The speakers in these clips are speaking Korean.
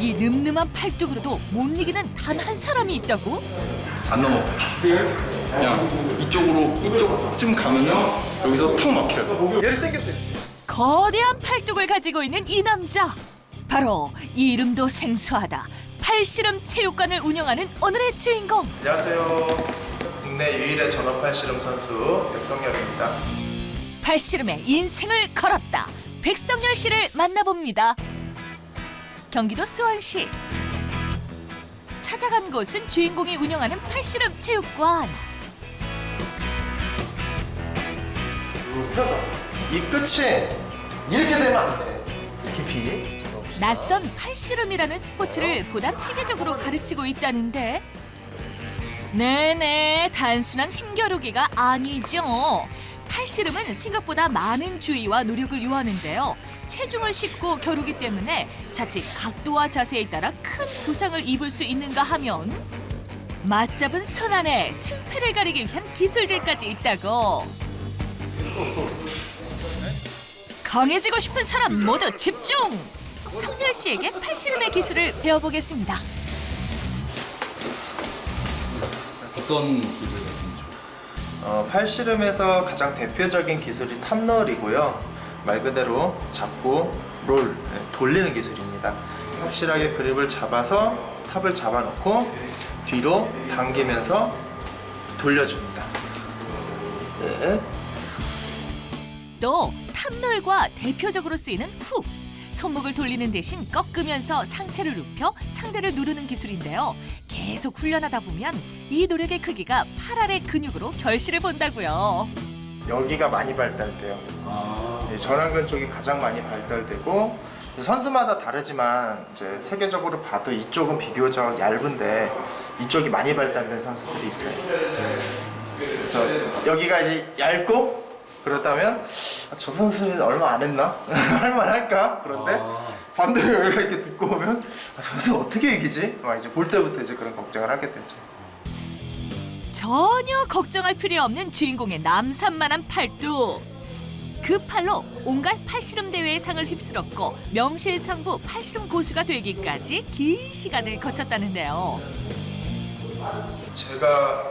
이 늠름한 팔뚝으로도 못 이기는 단 한 사람이 있다고? 안 넘어. 그냥 이쪽으로 이쪽쯤 가면은 여기서 턱 막혀요. 얘를 당겼어요. 거대한 팔뚝을 가지고 있는 이 남자 바로 이 이름도 생소하다 팔씨름 체육관을 운영하는 오늘의 주인공 안녕하세요. 국내 유일의 전업 팔씨름 선수 백성열입니다. 팔씨름에 인생을 걸었다 백성열 씨를 만나봅니다 경기도 수원시 찾아간 곳은 주인공이 운영하는 팔씨름 체육관 펴서 이 끝이 이렇게 되면 안 돼. 깊이. 낯선 팔씨름이라는 스포츠를 보다 체계적으로 가르치고 있다는데 네네 단순한 힘겨루기가 아니죠 팔씨름은 생각보다 많은 주의와 노력을 요하는데요 체중을 싣고 겨루기 때문에 자칫 각도와 자세에 따라 큰 부상을 입을 수 있는가 하면 맞잡은 손 안에 승패를 가리기 위한 기술들까지 있다고 강해지고 싶은 사람 모두 집중! 성열 씨에게 팔씨름의 기술을 배워보겠습니다. 어떤 기술 같은 거? 어, 팔씨름에서 가장 대표적인 기술이 탑롤이고요. 말 그대로 잡고 롤 네, 돌리는 기술입니다. 확실하게 그립을 잡아서 탑을 잡아놓고 뒤로 당기면서 돌려줍니다. 네. 또 탑롤과 대표적으로 쓰이는 훅. 손목을 돌리는 대신 꺾으면서 상체를 눕혀 상대를 누르는 기술인데요. 계속 훈련하다 보면 이 노력의 크기가 팔 아래 근육으로 결실을 본다고요. 여기가 많이 발달돼요. 네, 전완근 쪽이 가장 많이 발달되고 선수마다 다르지만 이제 세계적으로 봐도 이쪽은 비교적 얇은데 이쪽이 많이 발달된 선수들이 있어요. 그래서 여기가 이제 얇고 그렇다면 아, 저 선수는 얼마 안 했나 할만할까 그런데 반대로 여기가 이렇게 두꺼우면 아, 저 선수 어떻게 이기지? 막 이제 볼 때부터 이제 그런 걱정을 하게 되죠. 전혀 걱정할 필요 없는 주인공의 남산만한 팔뚝. 그 팔로 온갖 팔씨름 대회의 상을 휩쓸었고 명실상부 팔씨름 고수가 되기까지 긴 시간을 거쳤다는데요. 제가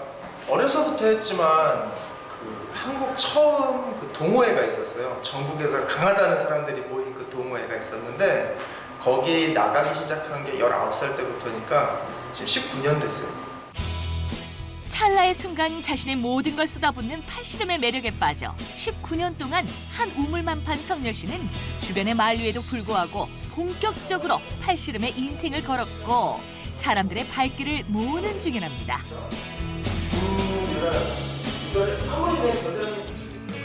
어려서부터 했지만 그 한국 처음 그 동호회가 있었어요. 전국에서 강하다는 사람들이 모인 그 동호회가 있었는데 거기 나가기 시작한 게 19살 때부터니까 지금 19년 됐어요. 찰나의 순간 자신의 모든 걸 쏟아붓는 팔씨름의 매력에 빠져 19년 동안 한 우물만 판 성렬 씨는 주변의 만류에도 불구하고 본격적으로 팔씨름의 인생을 걸었고 사람들의 발길을 모으는 중이랍니다.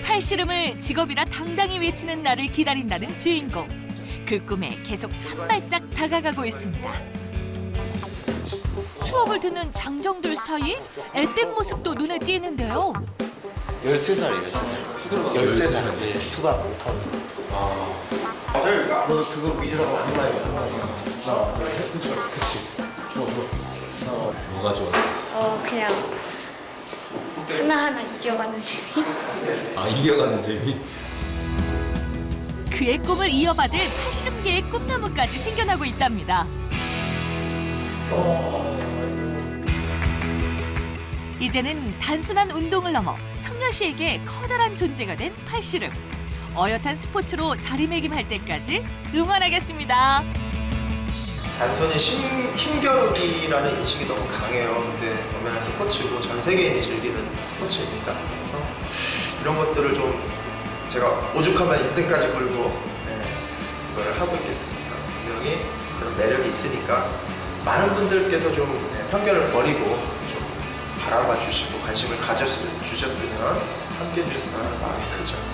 팔씨름을 직업이라 당당히 외치는 나를 기다린다는 주인공. 그 꿈에 계속 한 발짝 다가가고 있습니다. 수업을 듣는 장정들 사이 앳된 모습도 눈에 띄는데요. 13살이에요, 13살. 13살. 초등학교. 너 그거 위주로 한 마리 하나, 둘, 셋. 그치. 좋아, 좋아. 뭐가 좋아? 어 그냥 하나하나 이겨가는 재미? 아 이겨가는 재미. 그의 꿈을 이어받을 팔씨름계의 꿈나무까지 생겨나고 있답니다. 이제는 단순한 운동을 넘어 성렬 씨에게 커다란 존재가 된 팔씨름. 어엿한 스포츠로 자리매김할 때까지 응원하겠습니다. 단순히 힘, 힘겨루기라는 인식이 너무 강해요. 근데 엄연한 스포츠고 전 세계인이 즐기는 스포츠입니다. 그래서 이런 것들을 좀 제가 오죽하면 인생까지 걸고 네, 이거를 하고 있겠습니까? 분명히 그런 매력이 있으니까 많은 분들께서 좀 네, 편견을 버리고 좀 바라봐 주시고 관심을 가져 주셨으면 함께 해주셨으면 하는 마음이 크죠.